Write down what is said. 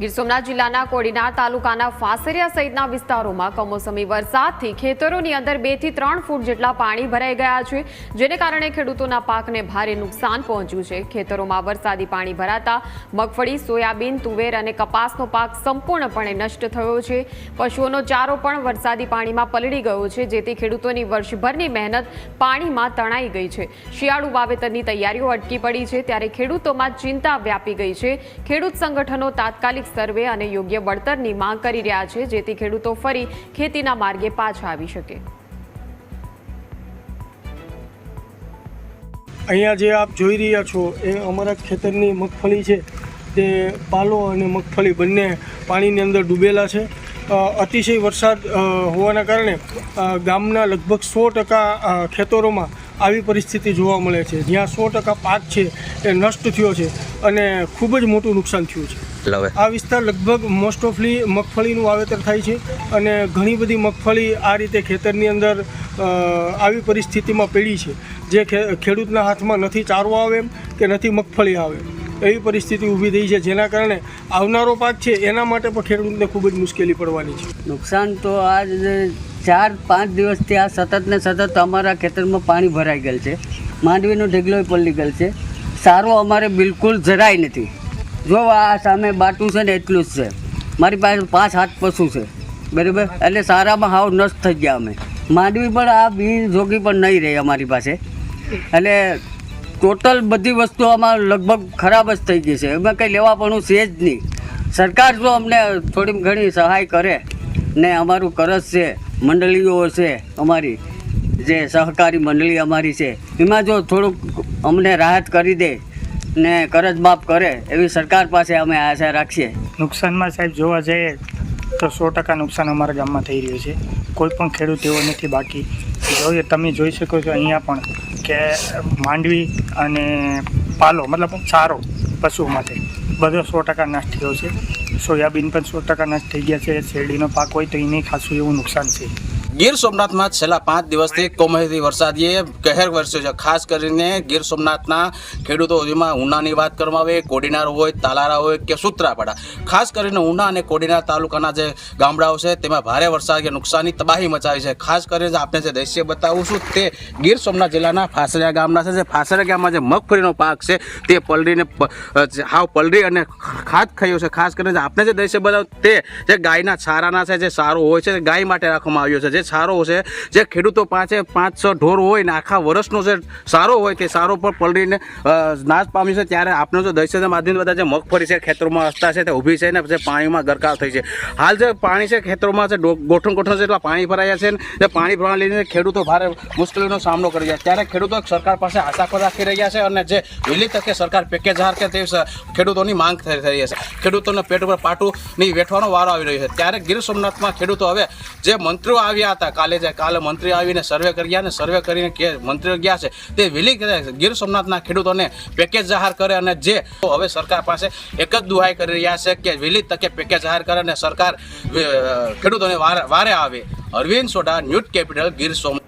ગીર સોમનાથ જિલ્લાના કોડીનાર તાલુકાના ફાસરિયા સહિતના વિસ્તારોમાં કમોસમી વરસાદથી ખેતરોની અંદર બેથી ત્રણ ફૂટ જેટલા પાણી ભરાઈ ગયા છે, જેને કારણે ખેડૂતોના પાકને ભારે નુકસાન પહોંચ્યું છે. ખેતરોમાં વરસાદી પાણી ભરાતા મગફળી, સોયાબીન, તુવેર અને કપાસનો પાક સંપૂર્ણપણે નષ્ટ થયો છે. પશુઓનો ચારો પણ વરસાદી પાણીમાં પલળી ગયો છે, જેથી ખેડૂતોની વર્ષભરની મહેનત પાણીમાં તણાઈ ગઈ છે. શિયાળુ વાવેતરની તૈયારીઓ અટકી પડી છે, ત્યારે ખેડૂતોમાં ચિંતા વ્યાપી ગઈ છે. ખેડૂત સંગઠનો તાત્કાલિક સર્વે અને યોગ્ય વળતરની માંગ કરી રહ્યા છે, જેથી ખેડૂતો ફરી ખેતીના માર્ગે પાછા આવી શકે. અહીંયા જે આપ જોઈ રહ્યા છો, એ અમારા ખેતરની મગફળી છે. તે પાલો અને મગફળી બંને પાણીની અંદર ડૂબેલા છે. અતિશય વરસાદ હોવાના કારણે ગામના લગભગ સો ટકા ખેતરોમાં આવી પરિસ્થિતિ જોવા મળે છે. જ્યાં સો ટકા પાક છે, એ નષ્ટ થયો છે અને ખૂબ જ મોટું નુકસાન થયું છે. લવે. આ વિસ્તાર લગભગ મોસ્ટ ઓફલી મગફળીનું વાવેતર થાય છે અને ઘણી બધી મગફળી આ રીતે ખેતરની અંદર આવી પરિસ્થિતિમાં પડી છે. જે ખે- ખેડૂતના હાથમાં નથી ચારો આવે કે નથી મગફળી આવે. એવી પરિસ્થિતિ ઊભી થઈ છે. જેના કારણે આવનારો પાક છે એના માટે પણ ખેડૂતને ખૂબ જ મુશ્કેલી પડવાની છે. નુકસાન તો આજ ચાર પાંચ દિવસથી આ સતત ને સતત અમારા ખેતરમાં પાણી ભરાઈ ગયેલ છે. માંડવીનો ઢગલો પલ્લી ગયેલ છે. સારો અમારે બિલકુલ જરાય નથી. જો આ સામે બાટું છે ને એટલું જ છે. મારી પાસે પાંચ હાથ પશુ છે. બરાબર? એટલે સારામાં હાવ નષ્ટ થઈ ગયા અમે. માંડવી પણ આ બી જોગી પણ નહીં રહી અમારી પાસે. એટલે ટોટલ બધી વસ્તુ આમાં લગભગ ખરાબ જ થઈ ગઈ છે. એમાં કંઈ લેવાપણું છે જ નહીં. સરકાર જો અમને થોડી ઘણી સહાય કરે ને અમારું કરજ છે, મંડળીઓ છે અમારી, જે સહકારી મંડળી અમારી છે, એમાં જો થોડુંક અમને રાહત કરી દે ને કરજ માફ કરે. એવી સરકાર પાસે અમે આશા રાખીએ. નુકસાનમાં સાહેબ જોવા જઈએ તો સો ટકા નુકસાન અમારા ગામમાં થઈ રહ્યું છે. કોઈ પણ ખેડૂત એવો નથી બાકી. જોઈએ, તમે જોઈ શકો છો અહીંયા પણ કે માંડવી અને પાલો, મતલબ ચારો પશુ માટે બધો સો ટકા નાશ થયો છે. સોયાબીન પણ સો ટકા નાશ થઈ ગયા છે. શેરડીનો પાક હોય તો એને ખાસું એવું નુકસાન છે. ગીર સોમનાથમાં છેલ્લા પાંચ દિવસથી કમોસમી વરસાદીએ કહેર વરસ્યો છે. ખાસ કરીને ગીર સોમનાથના ખેડૂતો જેમાં ઉનાની વાત કરવામાં આવે, કોડીનાર હોય, તાલારા હોય કે સુત્રાપાડા. ખાસ કરીને ઉના અને કોડીનાર તાલુકાના જે ગામડાઓ છે, તેમાં ભારે વરસાદ કે નુકસાની તબાહી મચાવી છે. ખાસ કરીને આપણે જે દ્રશ્ય બતાવું છું, તે ગીર સોમનાથ જિલ્લાના ફાસરિયા ગામના છે. જે ફાસરિયા ગામમાં જે મગફળીનો પાક છે, તે પલડીને હાવ પલડી અને ખાત ખાયો છે. ખાસ કરીને આપણે જે દ્રશ્ય બતાવ, તે જે ગાયના છારાના છે, જે સારો હોય છે ગાય માટે રાખવામાં આવ્યો છે. જે સારો છે. જે ખેડૂતો પાસે પાંચ છ ઢોર હોય ને આખા વર્ષનો જે સારો હોય તે સારો પણ પલળીને નાશ પામ્યો છે. ત્યારે આપણે જે દૃશ્યના માધ્યમ બધા જે મગફળી છે, ખેતરોમાં રસ્તા છે, તે ઊભી છે ને જે પાણીમાં ગરકાવ થઈ છે. હાલ જે પાણી છે ખેતરોમાં છે ગોઠણ ગોઠણ જેટલા પાણી ભરાયા છે ને પાણી ભરવા લઈને ખેડૂતો ભારે મુશ્કેલીનો સામનો કરી રહ્યા ત્યારે ખેડૂતો સરકાર પાસે આશા પર રાખી રહ્યા છે અને જે વહેલી તકે સરકાર પેકેજ જાહેર કરે તે ખેડૂતોની માંગ થઈ રહી છે. ખેડૂતોને પેટ ઉપર પાટું ની વેઠવાનો વારો આવી રહ્યો છે. ત્યારે ગીર સોમનાથમાં ખેડૂતો હવે જે મંત્રીઓ આવ્યા હતા. કાલે કાલે મંત્રી આવીને સર્વે કર્યા ને સર્વે કરીને કે મંત્રીઓ ગયા છે, તે વહેલી ગીર સોમનાથના ખેડૂતોને પેકેજ જાહેર કરે અને જે હવે સરકાર પાસે એક જ દુહાઈ કરી રહ્યા છે કે વહેલી તકે પેકેજ જાહેર કરે અને સરકાર ખેડૂતોને વારે આવે. Arvind Sodha, news capital, Gir Somnath